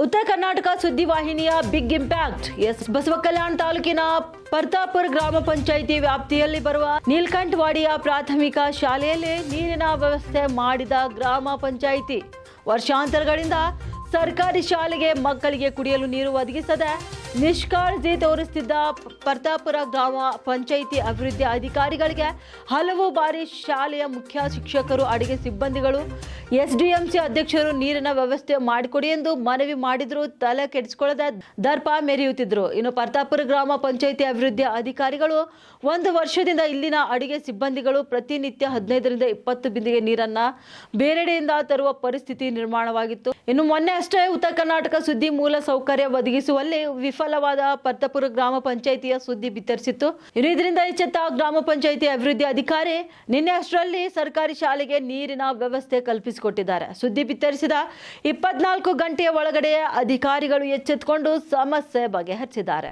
ಉತ್ತರ ಕರ್ನಾಟಕ ಸುದ್ದಿವಾಹಿನಿಯ big impact ಎಸ್ ಬಸವ ಕಲ್ಯಾಣ ತಾಲೂಕಿನ ಪರ್ತಾಪುರ ಗ್ರಾಮ ಪಂಚಾಯಿತಿ ವ್ಯಾಪ್ತಿಯಲ್ಲಿ ಬರುವ ನೀಲ್ಕಂಠವಾಡಿಯ ಪ್ರಾಥಮಿಕ ಶಾಲೆಯಲ್ಲಿ ನೀರಿನ ವ್ಯವಸ್ಥೆ ಮಾಡಿದ ಗ್ರಾಮ ಪಂಚಾಯಿತಿ. ವರ್ಷಾಂತರಗಳಿಂದ ಸರ್ಕಾರಿ ಶಾಲೆಗೆ ಮಕ್ಕಳಿಗೆ ಕುಡಿಯಲು ನೀರು ಒದಗಿಸದೆ ನಿಷ್ಕಾಳಜಿ ತೋರಿಸುತ್ತಿದ್ದ ಪರ್ತಾಪುರ ಗ್ರಾಮ ಪಂಚಾಯಿತಿ ಅಭಿವೃದ್ಧಿ ಅಧಿಕಾರಿಗಳಿಗೆ ಹಲವು ಬಾರಿ ಶಾಲೆಯ ಮುಖ್ಯ ಶಿಕ್ಷಕರು ಅಡಿಗೆ ಸಿಬ್ಬಂದಿಗಳು ಎಸ್ಡಿಎಂಸಿ ಅಧ್ಯಕ್ಷರು ನೀರಿನ ವ್ಯವಸ್ಥೆ ಮಾಡಿಕೊಡಿ ಎಂದು ಮನವಿ ಮಾಡಿದ್ರು, ತಲೆ ಕೆಡಿಸಿಕೊಳ್ಳದ ದರ್ಪ ಮೆರೆಯುತ್ತಿದ್ರು. ಇನ್ನು ಪರ್ತಾಪುರ ಗ್ರಾಮ ಪಂಚಾಯಿತಿ ಅಭಿವೃದ್ಧಿ ಅಧಿಕಾರಿಗಳು ಒಂದು ವರ್ಷದಿಂದ ಇಲ್ಲಿನ ಅಡಿಗೆ ಸಿಬ್ಬಂದಿಗಳು ಪ್ರತಿನಿತ್ಯ ಹದಿನೈದರಿಂದ ಇಪ್ಪತ್ತು ಬಿಂದಿಗೆ ನೀರನ್ನ ಬೇರೆಡೆಯಿಂದ ತರುವ ಪರಿಸ್ಥಿತಿ ನಿರ್ಮಾಣವಾಗಿತ್ತು. ಇನ್ನು ಮೊನ್ನೆ ಅಷ್ಟೇ ಉತ್ತರ ಕರ್ನಾಟಕ ಸುದ್ದಿ ಮೂಲ ಸೌಕರ್ಯ ಒದಗಿಸುವಲ್ಲಿ ವಿಫಲವಾದ ಪರ್ತಾಪುರ ಗ್ರಾಮ ಪಂಚಾಯಿತಿಯ ಸುದ್ದಿ ಬಿತ್ತರಿಸಿತ್ತು. ಇನ್ನು ಇದರಿಂದ ಎಚ್ಚೆತ್ತ ಗ್ರಾಮ ಪಂಚಾಯಿತಿ ಅಭಿವೃದ್ಧಿ ಅಧಿಕಾರಿ, ನಿನ್ನೆ ಅಷ್ಟರಲ್ಲಿ ಸರ್ಕಾರಿ ಶಾಲೆಗೆ ನೀರಿನ ವ್ಯವಸ್ಥೆ ಕಲ್ಪಿಸಿಕೊಟ್ಟಿದ್ದಾರೆ ಸುದ್ದಿ ಬಿತ್ತರಿಸಿದ ಇಪ್ಪತ್ನಾಲ್ಕು ಗಂಟೆಯ ಒಳಗಡೆ ಅಧಿಕಾರಿಗಳು ಎಚ್ಚೆತ್ತುಕೊಂಡು ಸಮಸ್ಯೆ ಬಗೆಹರಿಸಿದ್ದಾರೆ.